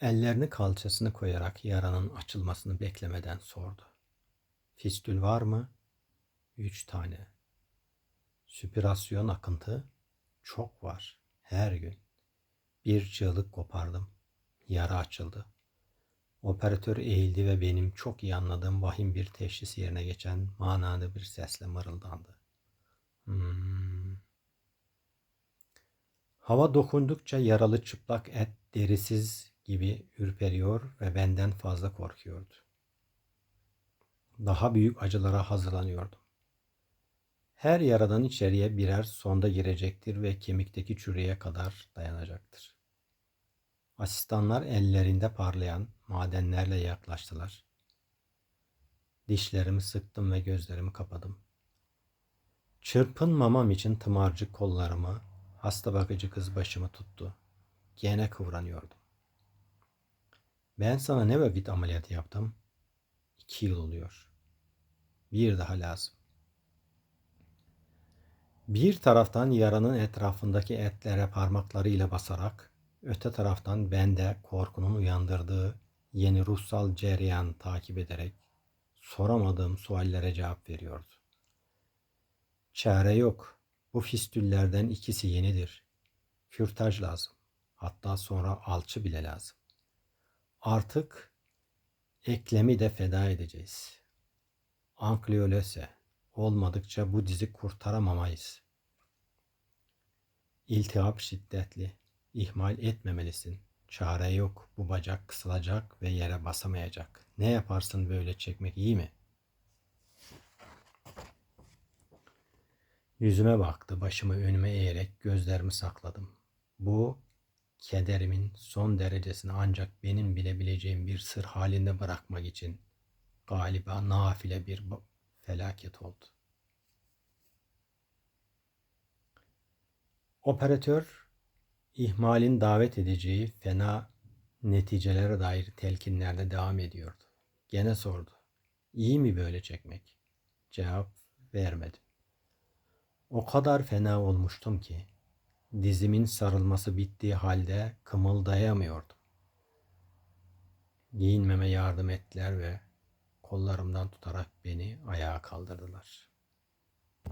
Ellerini kalçasını koyarak yaranın açılmasını beklemeden sordu. Fistül var mı? Üç tane. Süpürasyon akıntı? Çok var. Her gün. Bir çığlık kopardım. Yara açıldı. Operatör eğildi ve benim çok iyi anladığım vahim bir teşhis yerine geçen manalı bir sesle mırıldandı. Hmm. Hava dokundukça yaralı çıplak et derisiz gibi ürperiyor ve benden fazla korkuyordu. Daha büyük acılara hazırlanıyordum. Her yaradan içeriye birer sonda girecektir ve kemikteki çürüye kadar dayanacaktır. Asistanlar ellerinde parlayan madenlerle yaklaştılar. Dişlerimi sıktım ve gözlerimi kapadım. Çırpınmamam için tımarcık kollarımı, hasta bakıcı kız başımı tuttu. Gene kıvranıyordum. Ben sana ne vakit ameliyat yaptım? İki yıl oluyor. Bir daha lazım. Bir taraftan yaranın etrafındaki etlere parmaklarıyla basarak, öte taraftan bende korkunun uyandırdığı yeni ruhsal cereyan takip ederek soramadığım suallere cevap veriyordu. Çare yok. Bu fistüllerden ikisi yenidir. Kürtaj lazım. Hatta sonra alçı bile lazım. Artık eklemi de feda edeceğiz. Ankliolese olmadıkça bu dizi kurtaramamayız. İltihap şiddetli. İhmal etmemelisin. Çare yok. Bu bacak kısılacak ve yere basamayacak. Ne yaparsın böyle çekmek iyi mi? Yüzüme baktı. Başımı önüme eğerek gözlerimi sakladım. Bu kederimin son derecesini ancak benim bilebileceğim bir sır halinde bırakmak için galiba nafile bir felaket oldu. Operatör ihmalin davet edeceği fena neticelere dair telkinlerde devam ediyordu. Gene sordu. İyi mi böyle çekmek? Cevap vermedim. O kadar fena olmuştum ki dizimin sarılması bittiği halde kımıldayamıyordum. Giyinmeme yardım ettiler ve kollarımdan tutarak beni ayağa kaldırdılar.